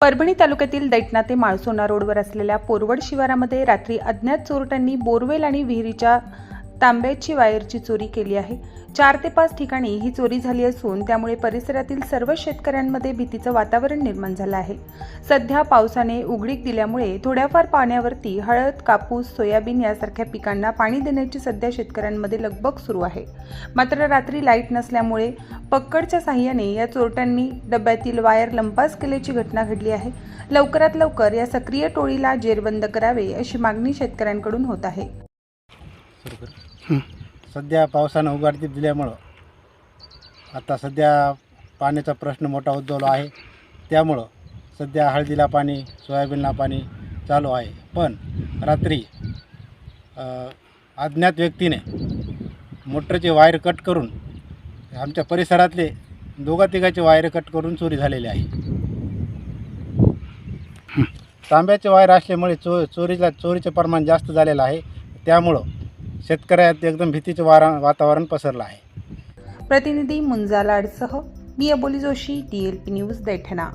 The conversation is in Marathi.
परभणी तालुक्यातील दैठणा ते माळसोना रोडवर असलेल्या पोरवड शिवारामध्ये रात्री अज्ञात चोरट्यांनी बोरवेल आणि विहिरीच्या तांब्याची वायरची चोरी केली आहे. चार ते पाच ठिकाणी ही चोरी झाली असून त्यामुळे परिसरातील सर्व शेतकऱ्यांमध्ये भीतीचं वातावरण निर्माण झालं आहे. सध्या पावसाने उघडीक दिल्यामुळे थोड्याफार पाण्यावरती हळद कापूस सोयाबीन यासारख्या पिकांना पाणी देण्याची सध्या शेतकऱ्यांमध्ये लगबग सुरू आहे. मात्र रात्री लाइट नसल्यामुळे पक्कडच्या साह्याने या चोरट्यांनी डब्यातील वायर लंपास केल्याची घटना घडली आहे. लवकरात लवकर या सक्रिय टोळीला जेरबंद करावे अशी मागणी शेतकऱ्यांकडून होत आहे. सध्या पावसानं उघडतीप दिल्यामुळं आता सध्या पाण्याचा प्रश्न मोठा उद्भवला आहे. त्यामुळं सध्या हळदीला पाणी सोयाबीनला पाणी चालू आहे. पण रात्री अज्ञात व्यक्तीने मोटरचे वायर कट करून आमच्या परिसरातले दोघा तिघाचे वायर कट करून चोरी झालेली आहे. तांब्याचे वायर असल्यामुळे चो चोरीला चोरीचे प्रमाण जास्त झालेलं आहे. त्यामुळं शेतकऱ्यात एकदम भीतीचं वारा वातावरण पसरलं आहे. प्रतिनिधी मुंजा लाडसह मी Aboli Joshi D L P news Daithana.